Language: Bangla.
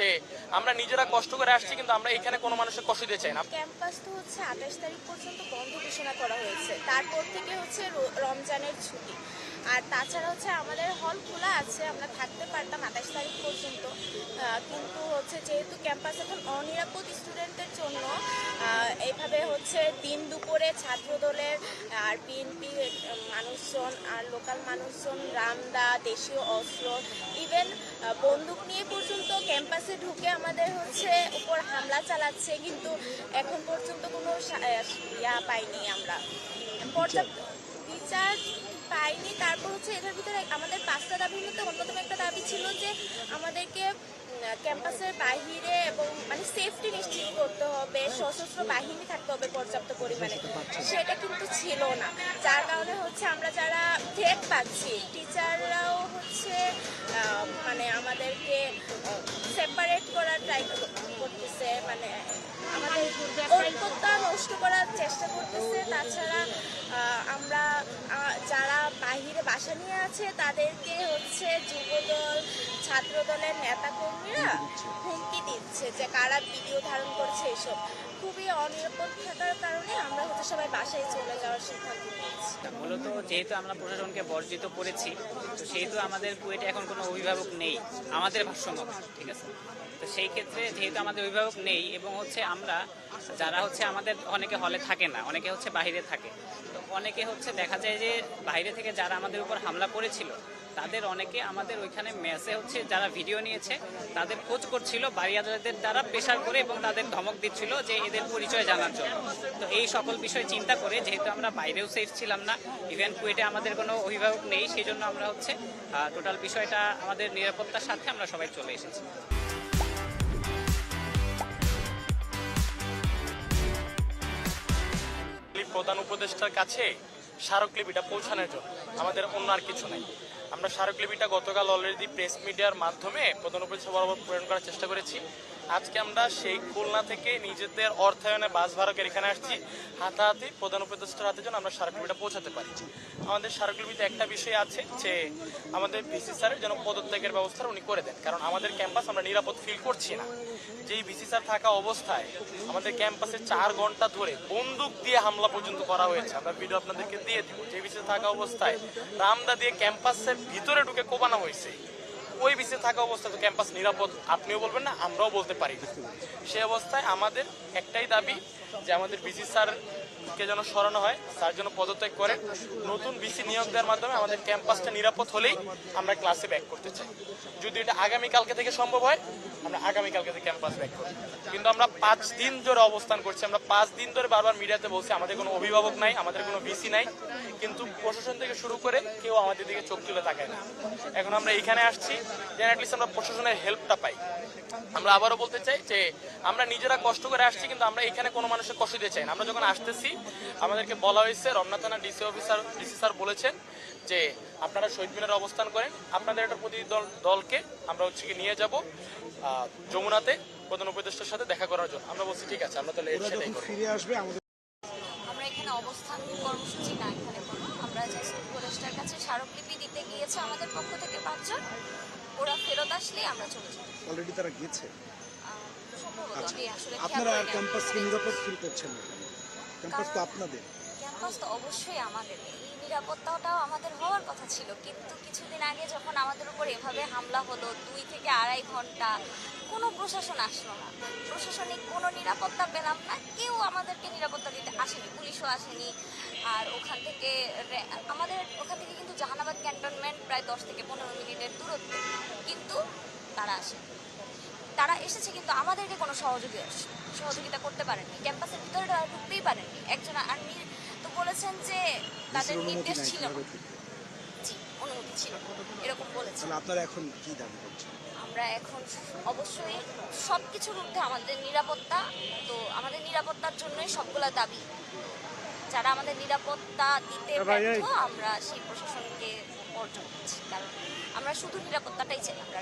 যে আমরা নিজেরা কষ্ট করে আসছি, কিন্তু আমরা এখানে কোনো মানুষের কষ্ট দিতে চাই না। ক্যাম্পাস তো হচ্ছে আঠাশ তারিখ পর্যন্ত বন্ধ ঘোষণা করা হয়েছে। তারপর থেকে হচ্ছে রমজানের ছুটি। আর তাছাড়া হচ্ছে আমাদের হল খোলা আছে, আমরা থাকতে পারতাম আঠাশ তারিখ পর্যন্ত। কিন্তু হচ্ছে যেহেতু ক্যাম্পাস এখন অনিরাপদ এইভাবে হচ্ছে দিন দুপুরে ছাত্রদলের আর বিএনপি মানুষজন আর লোকাল মানুষজন, রামদা, দেশীয় অস্ত্র, ইভেন বন্দুক নিয়ে পর্যন্ত ক্যাম্পাসে ঢুকে আমাদের হচ্ছে উপর হামলা চালাচ্ছে, কিন্তু এখন পর্যন্ত কোনো ইয়া পাইনি আমরা। পর্যাপ্ত বিচার পাইনি, তারপর হচ্ছে এটার ভিতরে আমাদের পাঁচটা দাবির মধ্যে অন্যতম একটা দাবি ছিল যে আমাদেরকে ক্যাম্পাসের বাহিরে এবং মানে সেফটি নিশ্চিত করতে হবে, সশস্ত্র বাহিনী থাকতে হবে পর্যাপ্ত পরিমাণে। সেটা কিন্তু ছিল না। যার কারণে হচ্ছে আমরা যারা থ্রেট পাচ্ছি টিচাররাও হচ্ছে মানে আমাদেরকে সেপারেট করার ট্রাই করতেছে মানে আমাদের ঐক্যতা নষ্ট করার চেষ্টা করতেছে। তাছাড়া আমরা বাহিরে বাসা নিয়ে আছে তাদেরকে হচ্ছে যুবদল ছাত্রদলের নেতাকর্মীরা হুমকি দিচ্ছে। যে কারা ভিডিও ধারণ করছে এসব। খুবই অনিরাপদ থাকার মূলত যেহেতু আমরা প্রশাসনকে বর্জিত করেছি, তো সেহেতু আমাদের কুয়েটে এখন কোনো অভিভাবক নেই, আমাদের ভাষ্য মতো ঠিক আছে? তো সেই ক্ষেত্রে যেহেতু আমাদের অভিভাবক নেই এবং হচ্ছে আমরা, যারা হচ্ছে আমাদের অনেকে হলে থাকে না, অনেকে হচ্ছে বাইরে থাকে, তো অনেকে হচ্ছে দেখা যায় যে বাইরে থেকে যারা আমাদের উপর হামলা করেছিল তাদের অনেকে আমাদের ওইখানে মেসে হচ্ছে যারা ভিডিও নিয়েছে, তাদের খোঁজ করছিল, বাড়িয়াদের দ্বারা প্রেশার করে এবং তাদের ধমক দিচ্ছিল যে এদের পরিচয় জানার জন্য। তো এই সকল বিষয় চিন্তা করে, যেহেতু আমরা বাইরেও সেফ ছিলাম না ইভেন কুয়েটে আমাদের কোনো অভিভাবক নেই সেই জন্য আমরা হচ্ছে টোটাল বিষয়টা আমাদের নিরাপত্তার সাথে আমরা সবাই চলে এসেছি। প্রধান উপদেষ্টার কাছে স্মারকলিপিটা পৌঁছানোর জন্য। আমাদের অন্য আর কিছু নাই। আমরা স্মারকলিপিটা গতকাল অলরেডি প্রেস মিডিয়ার মাধ্যমে প্রধান উপদেষ্টা বরাবর প্রেরণ করার চেষ্টা করেছি। আজকে আমরা সেই খুলনা থেকে নিজেদের অর্থায়নে বাস ভাড়কের এখানে আসছি। হাতাহাতি প্রধান উপদেষ্টার হাতে জন্য আমরা স্মারকলিপিটা পৌঁছাতে পারি। আমাদের স্মারকলিপিতে একটা বিষয় আছে যে আমাদের ভিসি স্যারের যেন পদত্যাগের ব্যবস্থা উনি করে দেন। কারণ আমাদের ক্যাম্পাস আমরা নিরাপদ ফিল করছি না। যেই ভিসি স্যার থাকা অবস্থায় আমাদের ক্যাম্পাসে চার ঘণ্টা ধরে বন্দুক দিয়ে হামলা পর্যন্ত করা হয়েছে। আমরা ভিডিও আপনাদেরকে দিয়ে দিব। যে ভিসি থাকা অবস্থায় রামদা দিয়ে ক্যাম্পাসের ভিতরে ঢুকে কোবানো হয়েছে। ওই বিসে থাকা অবস্থায় তো ক্যাম্পাস নিরাপদ, আপনিও বলবেন না, আমরাও বলতে পারি। না সেই অবস্থায় আমাদের একটাই দাবি যে আমাদের বিসি স্যারকে যেন সরানো হয়, স্যার যেন পদত্যাগ করেন। নতুন বিসি নিয়োগ দেওয়ার মাধ্যমে আমাদের ক্যাম্পাসটা নিরাপদ হলেই আমরা ক্লাসে ব্যাক করতে চাই। যদি এটা আগামীকালকে থেকে সম্ভব হয়, আমরা আগামীকালকে থেকে ক্যাম্পাস ব্যাক করি কিন্তু আমরা পাঁচ দিন ধরে অবস্থান করছি, আমরা পাঁচ দিন ধরে বারবার মিডিয়াতে বলছি, আমাদের কোনো অভিভাবক নাই, আমাদের কোনো ভিসি নাই। কিন্তু প্রশাসন থেকে শুরু করে কেউ আমাদের দিকে চোখ তুলে তাকায় না। এখন আমরা এখানে আসছি যেন অ্যাটলিস্ট আমরা প্রশাসনের হেল্পটা পাই। আমরা আবারও বলতে চাই যে আমরা নিজেরা কষ্ট করে আসছি কিন্তু আমরা এখানে কোনো মানুষের কষ্ট দিতে চাই না। আমরা যখন আসতেছি আমাদেরকে বলা হয়েছে রমনা থানা ডিসি অফিসার ডিসি স্যার বলেছেন যে আপনারা শহীদ মিনারে অবস্থান করেন। আপনাদের একটা প্রতিনিধি দল দলকে আমরা হচ্ছে কি নিয়ে যাব যমুনাতে প্রধান উপদেষ্টার সাথে দেখা করার জন্য। আমরা বলছি ঠিক আছে আমরা তাহলে ওরা সেটাই করি ফিরে আসবে আমরা এখানে অবস্থান কর্মসূচি না এখানে কোনো। আমরা জাস্ট উপদেষ্টার কাছে স্মারকলিপি দিতে গিয়েছে আমাদের পক্ষ থেকে পাঁচজন। ওরা ফেরত আসলেই আমরা চলে যাব। অলরেডি তারা সম্ভবত আচ্ছা আসলে আপনারা আর। ক্যাম্পাসকে নিরাপদ ফিল করছেন না ক্যাম্পাস তো আপনাদের। ক্যাম্পাস তো অবশ্যই আমাদের। এই নিরাপত্তাটাও আমাদের হওয়ার কথা ছিল কিন্তু কিছুদিন আগে যখন আমাদের উপর এভাবে হামলা হলো দুই থেকে আড়াই ঘণ্টা কোনো প্রশাসন আসলো না। প্রশাসনিক কোনো নিরাপত্তা পেলাম না কেউ আমাদেরকে নিরাপত্তা দিতে আসেনি পুলিশও আসেনি। আর ওখান থেকে আমাদের ওখান থেকে প্রায় দশ থেকে পনেরো মিনিটের দূরত্বে। কিন্তু তারা আসে। তারা এসেছে কিন্তু আমাদেরকে কোনো সহযোগী সহযোগিতা করতে পারেননি। ক্যাম্পাসের ভিতরে তারা ঢুকতেই পারেননি। একজন আর্মি তো বলেছেন যে তাদের নির্দেশ ছিল। না। জি অনুমতি ছিল। এরকম বলেছেন। আপনারা এখন কি দাবি করছেন? আমরা এখন অবশ্যই সব কিছুর ঊর্ধ্বে আমাদের নিরাপত্তা। তো আমাদের নিরাপত্তার জন্যই সবগুলা দাবি। যারা আমাদের নিরাপত্তা দিতে ব্যর্থ আমরা সেই প্রশাসনকে অর্জন করছি। কারণ আমরা শুধু নিরাপত্তাটাই চাই আমরা